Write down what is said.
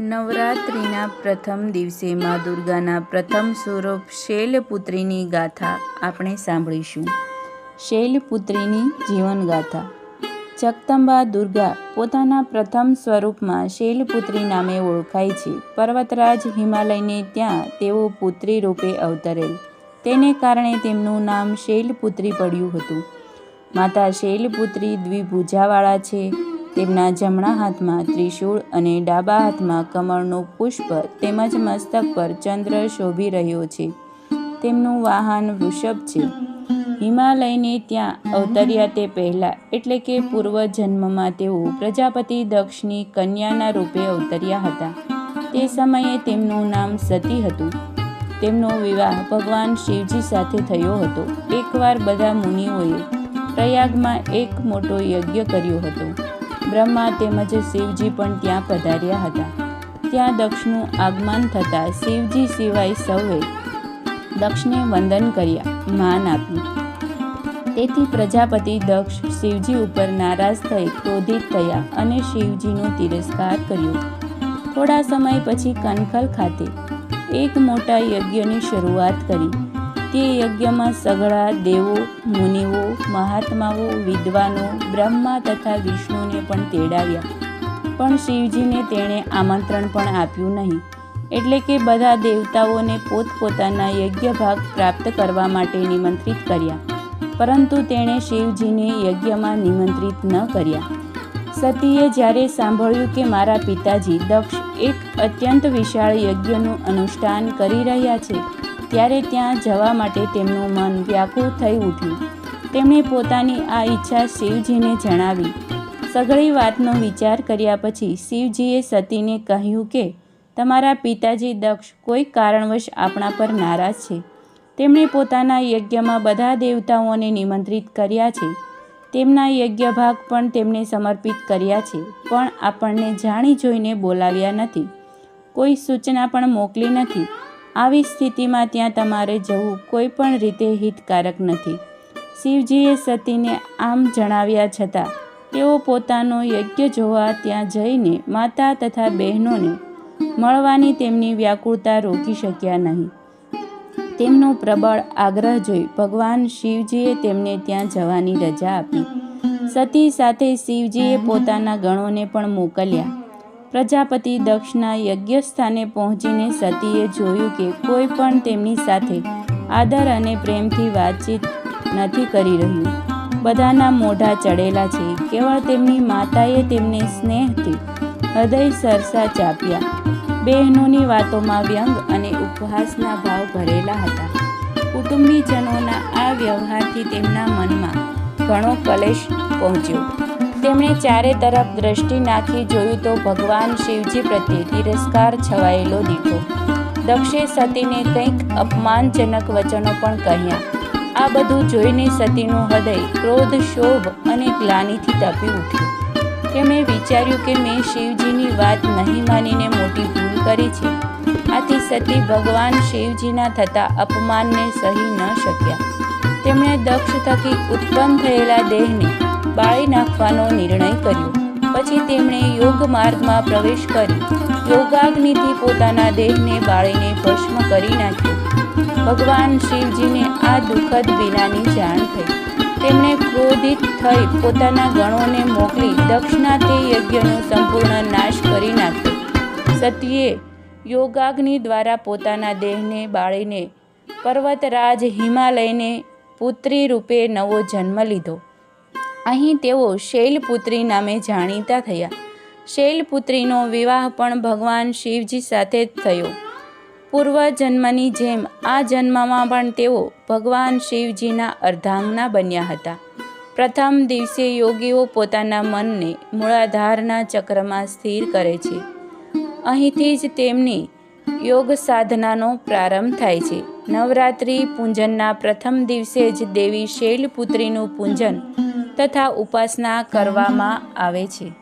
નવરાત્રિના પ્રથમ દિવસે મા દુર્ગાના પ્રથમ સ્વરૂપ શૈલપુત્રીની ગાથા આપણે સાંભળીશું. શૈલપુત્રીની જીવનગાથા. જગદંબા દુર્ગા પોતાના પ્રથમ સ્વરૂપમાં શૈલપુત્રી નામે ઓળખાય છે. પર્વતરાજ હિમાલયને ત્યાં તેઓ પુત્રી રૂપે અવતરેલ. તેને કારણે તેમનું નામ શૈલપુત્રી પડ્યું હતું. માતા શૈલપુત્રી દ્વિભુજાવાળા છે. તેમના જમણા હાથમાં ત્રિશૂળ અને ડાબા હાથમાં કમળનું પુષ્પ તેમજ મસ્તક પર ચંદ્ર શોભી રહ્યો છે. તેમનું વાહન વૃષભ છે. હિમાલયને ત્યાં અવતર્યા તે પહેલાં એટલે કે પૂર્વ જન્મમાં તેઓ પ્રજાપતિ દક્ષની કન્યાના રૂપે અવતર્યા હતા. તે સમયે તેમનું નામ સતી હતું. તેમનો વિવાહ ભગવાન શિવજી સાથે થયો હતો. એકવાર બધા મુનિઓએ પ્રયાગમાં એક મોટો યજ્ઞ કર્યો હતો. બ્રહ્મા તેમજ શિવજી પણ ત્યાં પધાર્યા હતા. ત્યાં દક્ષનું આગમન થતાં શિવજી સિવાય સૌએ દક્ષને વંદન કર્યા, માન આપ્યું. તેથી પ્રજાપતિ દક્ષ શિવજી ઉપર નારાજ થઈ ક્રોધિત થયા અને શિવજીનો તિરસ્કાર કર્યો. થોડા સમય પછી કનખલ ખાતે એક મોટા યજ્ઞની શરૂઆત કરી. તે યજ્ઞમાં સઘળા દેવો, મુનિઓ, મહાત્માઓ, વિદ્વાનો, બ્રહ્મા તથા વિષ્ણુને પણ તેડાવ્યા. પણ શિવજીને તેણે આમંત્રણ પણ આપ્યું નહીં. એટલે કે બધા દેવતાઓને પોતપોતાના યજ્ઞ ભાગ પ્રાપ્ત કરવા માટે નિમંત્રિત કર્યા. પરંતુ તેણે શિવજીને યજ્ઞમાં નિમંત્રિત ન કર્યા. સતીએ જ્યારે સાંભળ્યું કે મારા પિતાજી દક્ષ એક અત્યંત વિશાળ યજ્ઞનું અનુષ્ઠાન કરી રહ્યા છે ત્યારે ત્યાં જવા માટે તેમનું મન વ્યાકુળ થઈ ઉઠ્યું. તેમણે પોતાની આ ઈચ્છા શિવજીને જણાવી. સઘળી વાતનો વિચાર કર્યા પછી શિવજીએ સતીને કહ્યું કે, તમારા પિતાજી દક્ષ કોઈ કારણવશ આપણા પર નારાજ છે. તેમણે પોતાના યજ્ઞમાં બધા દેવતાઓને નિમંત્રિત કર્યા છે. તેમના યજ્ઞ ભાગ પણ તેમને સમર્પિત કર્યા છે, પણ આપણને જાણી જોઈને બોલાવ્યા નથી. કોઈ સૂચના પણ મોકલી નથી. આવી સ્થિતિમાં ત્યાં તમારે જવું કોઈ પણ રીતે હિતકારક નથી. શિવજીએ સતીને આમ જણાવ્યા છતાં, તેઓ પોતાનો યજ્ઞ જોવા ત્યાં જઈને માતા તથા બહેનોને મળવાની તેમની વ્યાકુળતા રોકી શક્યા નહીં. તેમનો પ્રબળ આગ્રહ જોઈ ભગવાન શિવજીએ તેમને ત્યાં જવાની રજા આપી. સતી સાથે શિવજીએ પોતાના ગણોને પણ મોકલ્યા. પ્રજાપતિ દક્ષના યજ્ઞસ્થાને પહોંચીને સતીએ જોયું કે કોઈ પણ તેમની સાથે આદર અને પ્રેમથી વાતચીત નથી કરી રહ્યું. બધાના મોઢા ચડેલા છે. કેવળ તેમની માતાએ તેમને સ્નેહથી હૃદય સરસા ચાપ્યા. બહેનોની વાતોમાં વ્યંગ અને ઉપહાસના ભાવ ભરેલા હતા. કુટુંબીજનોના આ વ્યવહારથી તેમના મનમાં ઘણો કલેશ પહોંચ્યો. તેમણે ચારે તરફ દ્રષ્ટિ નાખી જોયું તો ભગવાન શિવજી પ્રત્યે તિરસ્કાર છવાયેલો દીઠો દક્ષે સતીને કંઈક અપમાનજનક વચનો પણ કહ્યા. આ બધું જોઈને સતીનું હૃદય ક્રોધ, શોભ અને ગ્લાનીથી તપી ઉઠ્યું. તેમણે વિચાર્યું કે મેં શિવજીની વાત નહીં માનીને મોટી ભૂલ કરી છે. આથી સતી ભગવાન શિવજીના થતા અપમાનને સહી ન શક્યા. તેમણે દક્ષ થકી ઉત્પન્ન થયેલા દેહને બાળી નાખવાનો નિર્ણય કર્યો. પછી તેમણે યોગ માર્ગમાં પ્રવેશ કર્યો. યોગાગ્નિથી પોતાના દેહને બાળીને ભસ્મ કરી નાખ્યો. ભગવાન શિવજીને આ દુઃખદ વિનાની જાણ થઈ. તેમણે ક્રોધિત થઈ પોતાના ગણોને મોકલી દક્ષિણા તે યજ્ઞનો સંપૂર્ણ નાશ કરી નાખ્યો. સતીએ યોગાગ્નિ દ્વારા પોતાના દેહને બાળીને પર્વતરાજ હિમાલયને પુત્રી રૂપે નવો જન્મ લીધો. અહીં તેઓ શૈલપુત્રી નામે જાણીતા થયા. શૈલપુત્રીનો વિવાહ પણ ભગવાન શિવજી સાથે જ થયો. પૂર્વ જન્મની જેમ આ જન્મમાં પણ તેઓ ભગવાન શિવજીના અર્ધાંગના બન્યા હતા. પ્રથમ દિવસે યોગીઓ પોતાના મનને મૂળાધારના ચક્રમાં સ્થિર કરે છે. અહીંથી જ તેમની યોગ સાધનાનો પ્રારંભ થાય છે. નવરાત્રિ પૂજનના પ્રથમ દિવસે જ દેવી શૈલપુત્રીનું પૂજન તથા ઉપાસના કરવામાં આવે છે.